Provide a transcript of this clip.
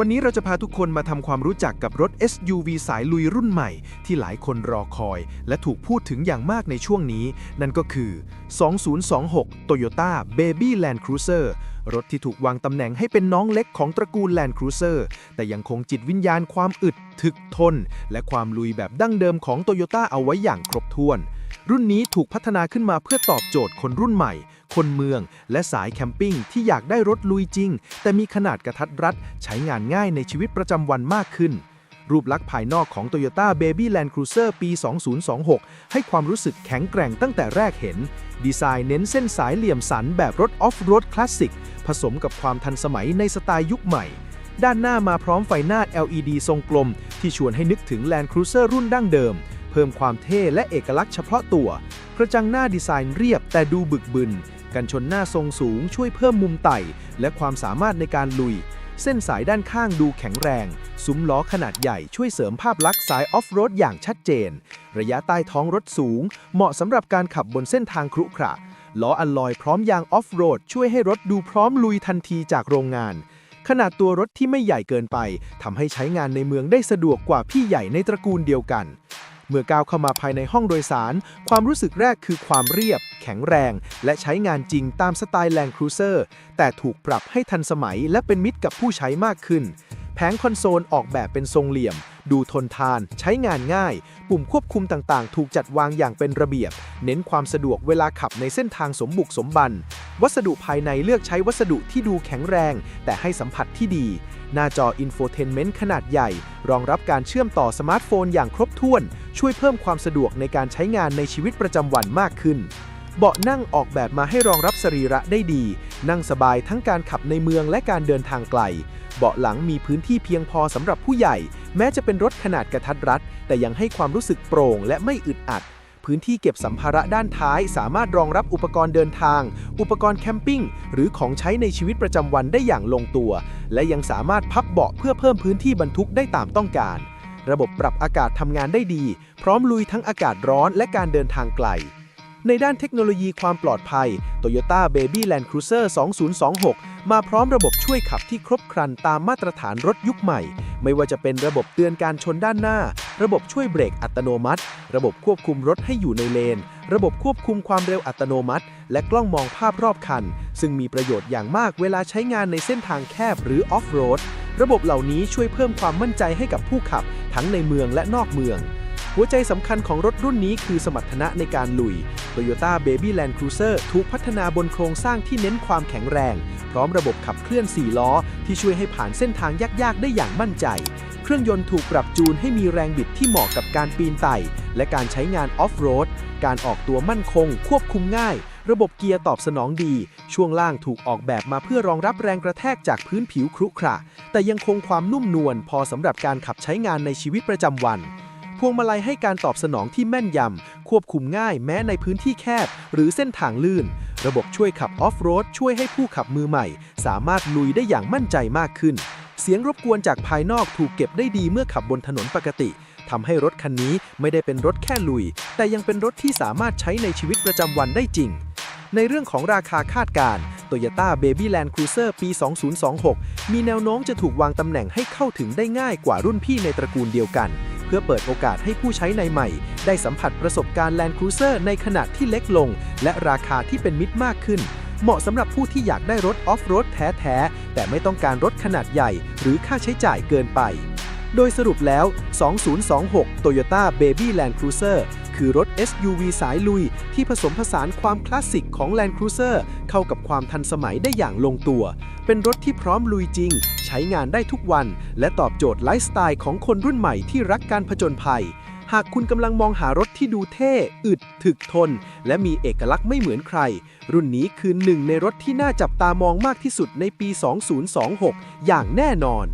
วันนี้เราจะพาทุกคนมาทำความรู้จักกับรถ SUV สายลุยรุ่นใหม่ ที่หลายคนรอคอย และถูกพูดถึงอย่างมากในช่วงนี้ นั่นก็คือ 2026 Toyota Baby Land Cruiser รถที่ถูกวางตำแหน่งให้เป็นน้องเล็กของตระกูล Land Cruiser แต่ยังคงจิตวิญญาณความอึดถึกทน และความลุยแบบดั้งเดิมของ Toyota เอาไว้อย่างครบถ้วน รุ่นนี้ถูกพัฒนาขึ้นมาเพื่อตอบโจทย์คนรุ่นใหม่ คนเมือง และสายแคมปิ้งที่อยากได้รถลุยจริง แต่มีขนาดกระทัดรัด ใช้งานง่ายในชีวิตประจำวันมากขึ้น รูปลักษณ์ภายนอกของ Toyota Baby Land Cruiser ปี 2026 ให้ความรู้สึกแข็งแกร่งตั้งแต่แรกเห็น ดีไซน์เน้นเส้นสายเหลี่ยมสันแบบรถออฟโรดคลาสสิกผสมกับความทันสมัยในสไตล์ยุคใหม่ด้านหน้ามาพร้อมไฟหน้า LED ทรงกลม ที่ชวนให้นึกถึง Land Cruiser รุ่นดั้งเดิม เพิ่มความเท่และเอกลักษณ์เฉพาะตัว กระจังหน้าดีไซน์เรียบแต่ดูบึกบึน กันชนหน้าทรงสูงช่วยเพิ่มมุมไต่ และความสามารถในการลุย เส้นสายด้านข้างดูแข็งแรง ซุ้มล้อขนาดใหญ่ช่วยเสริมภาพลักษณ์สายออฟโรดอย่างชัดเจน ระยะใต้ท้องรถสูง เหมาะสำหรับการขับบนเส้นทางครุขระล้ออัลลอยพร้อมยางออฟโรดช่วยให้รถดูพร้อมลุยทันทีจากโรงงาน ขนาดตัวรถที่ไม่ใหญ่เกินไปทำให้ใช้งานในเมืองได้สะดวกกว่าพี่ใหญ่ในตระกูลเดียวกัน เมื่อก้าวเข้ามาภายในห้องโดยสาร ความรู้สึกแรกคือความเรียบ แข็งแรง และใช้งานจริงตามสไตล์ Land Cruiser แต่ถูกปรับให้ทันสมัยและเป็นมิตรกับผู้ใช้มากขึ้น แผงคอนโซลออกแบบเป็นทรงเหลี่ยม ดูทนทาน ใช้งานง่าย ปุ่มควบคุมต่างๆ ถูกจัดวางอย่างเป็นระเบียบ เน้นความสะดวกเวลาขับในเส้นทางสมบุกสมบัน วัสดุภายในเลือกใช้วัสดุที่ดูแข็งแรง แต่ให้สัมผัสที่ดี หน้าจออินโฟเทนเมนต์ขนาดใหญ่ รองรับการเชื่อมต่อสมาร์ทโฟนอย่างครบถ้วน ช่วยเพิ่มความสะดวกในการใช้งานในชีวิตประจำวันมากขึ้น เบาะนั่งออกแบบมาให้รองรับสรีระได้ดี นั่งสบายทั้งการขับในเมืองและการเดินทางไกล เบาะหลังมีพื้นที่เพียงพอสำหรับผู้ใหญ่ แม้จะเป็นรถขนาดกระทัดรัด แต่ยังให้ความรู้สึกโปร่งและไม่อึดอัด พื้นที่เก็บสัมภาระด้านท้าย สามารถรองรับอุปกรณ์เดินทาง อุปกรณ์แคมปิ้ง หรือของใช้ในชีวิตประจำวันได้อย่างลงตัว และยังสามารถพับเบาะเพื่อเพิ่มพื้นที่บรรทุกได้ตามต้องการ ระบบปรับอากาศทำงานได้ดี พร้อมลุยทั้งอากาศร้อนและการเดินทางไกลในด้านเทคโนโลยีความปลอดภัย Toyota Baby Land Cruiser 2026 มาพร้อมระบบช่วยขับที่ครบครันตามมาตรฐานรถยุคใหม่ ไม่ว่าจะเป็นระบบเตือนการชนด้านหน้า ระบบช่วยเบรกอัตโนมัติ ระบบควบคุมรถให้อยู่ในเลน ระบบควบคุมความเร็วอัตโนมัติ และกล้องมองภาพรอบคัน ซึ่งมีประโยชน์อย่างมากเวลาใช้งานในเส้นทางแคบหรือออฟโรด ระบบเหล่านี้ช่วยเพิ่มความมั่นใจให้กับผู้ขับ ทั้งในเมืองและนอกเมือง หัวใจสำคัญของรถรุ่นนี้คือสมรรถนะในการลุย Toyota Baby Land Cruiser ถูกพัฒนาบนโครงสร้างที่เน้นความแข็งแรง พร้อมระบบขับเคลื่อน 4 ล้อ ที่ช่วยให้ผ่านเส้นทางยาก ๆ ได้อย่างมั่นใจ เครื่องยนต์ถูกปรับจูนให้มีแรงบิดที่เหมาะกับการปีนไต่ และการใช้งานออฟโรด การออกตัวมั่นคง ควบคุมง่าย ระบบเกียร์ตอบสนองดี ช่วงล่างถูกออกแบบมาเพื่อรองรับแรงกระแทกจากพื้นผิวครุขระแต่ยังคงความนุ่มนวลพอสำหรับการขับใช้งานในชีวิตประจำวัน พวงมาลัยให้การตอบสนองที่แม่นยำ ควบคุมง่ายแม้ในพื้นที่แคบ หรือเส้นทางลื่น ระบบช่วยขับออฟโรดช่วยให้ผู้ขับมือใหม่ สามารถลุยได้อย่างมั่นใจมากขึ้น เสียงรบกวนจากภายนอกถูกเก็บได้ดีเมื่อขับบนถนนปกติทำให้รถคันนี้ไม่ได้เป็นรถแค่ลุย แต่ยังเป็นรถที่สามารถใช้ในชีวิตประจำวันได้จริง ในเรื่องของราคาคาดการณ์ Toyota Baby Land Cruiser ปี 2026 มีแนวโน้มจะถูกวางตำแหน่งให้เข้าถึงได้ง่ายกว่ารุ่นพี่ในตระกูลเดียวกัน เพื่อเปิดโอกาสให้ผู้ใช้ในใหม่ ได้สัมผัสประสบการณ์ Land Cruiser ในขนาดที่เล็กลง และราคาที่เป็นมิตรมากขึ้น เหมาะสำหรับผู้ที่อยากได้รถออฟโรดแท้ๆ แต่ไม่ต้องการรถขนาดใหญ่ หรือค่าใช้จ่ายเกินไป โดยสรุปแล้ว 2026 Toyota Baby Land Cruiser คือรถ SUV สายลุย ที่ผสมผสานความคลาสสิกของ Land Cruiser เข้ากับความทันสมัยได้อย่างลงตัว เป็นรถที่พร้อมลุยจริง ใช้งานได้ทุกวัน และตอบโจทย์ไลฟ์สไตล์ของคนรุ่นใหม่ที่รักการผจญภัย หากคุณกำลังมองหารถที่ดูเท่ อึด ถึกทน และมีเอกลักษณ์ไม่เหมือนใคร รุ่นนี้คือหนึ่งในรถที่น่าจับตามองมากที่สุดในปี 2026 อย่างแน่นอน